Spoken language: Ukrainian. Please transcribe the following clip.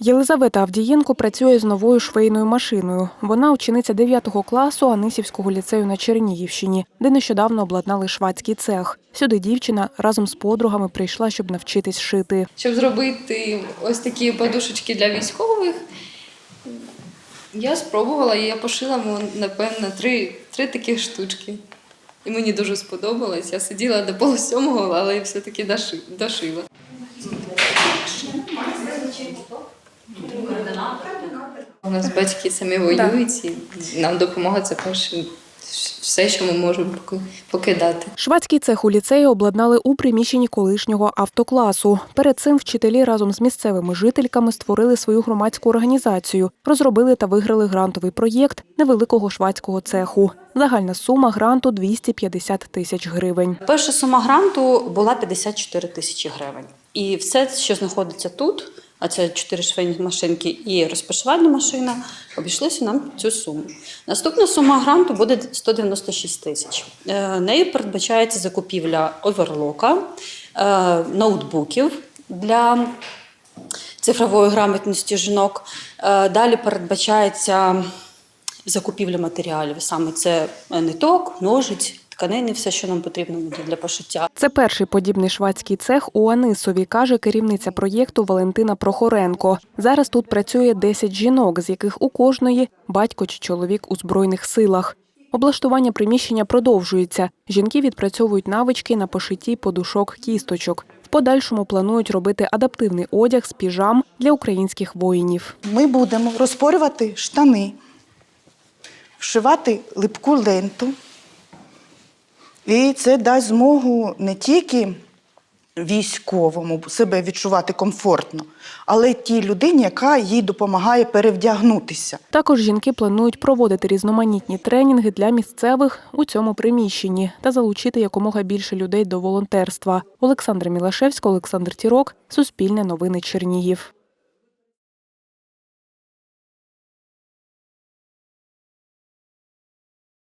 Єлизавета Авдієнко працює з новою швейною машиною. Вона учениця 9 класу Анисівського ліцею на Чернігівщині, де нещодавно обладнали швадський цех. Сюди дівчина разом з подругами прийшла, щоб навчитись шити. Щоб зробити ось такі подушечки для військових, я спробувала і я пошила, напевно, три, три таких штучки. І мені дуже сподобалось. Я сиділа до полусьомого, але все-таки доши- дошила. У нас батьки самі воюють, і нам допомога це перше все, що ми можемо поки- покидати. Швадський цех у ліцеї обладнали у приміщенні колишнього автокласу. Перед цим вчителі разом з місцевими жительками створили свою громадську організацію, розробили та виграли грантовий проєкт невеликого швадського цеху. Загальна сума гранту 250 тисяч гривень. Перша сума гранту була 54 тисячі гривень. І все, що знаходиться тут, а це чотири швейні машинки і розпашувальна машина, обійшлося нам цю суму. Наступна сума гранту буде 196 тисяч. Е, Нею передбачається закупівля оверлока, е, ноутбуків для цифрової грамотності жінок. Е, Далі передбачається закупівля матеріалів. Саме це ниток, ножиць, тканини, все, що нам потрібно буде для пошиття. Це перший подібний швадський цех у Анисові, каже керівниця проєкту Валентина Прохоренко. Зараз тут працює 10 жінок, з яких у кожної батько чи чоловік у збройних силах. Облаштування приміщення продовжується. Жінки відпрацьовують навички на пошитті подушок кісточок. В подальшому планують робити адаптивний одяг з піжам для українських воїнів. Ми будемо розпорювати штани, вшивати липку ленту. І це дасть змогу не тільки військовому себе відчувати комфортно, але й тій людині, яка їй допомагає перевдягнутися. Також жінки планують проводити різноманітні тренінги для місцевих у цьому приміщенні та залучити якомога більше людей до волонтерства. Олександра Мілашевська, Олександр Тірок, Суспільне новини Чернігів.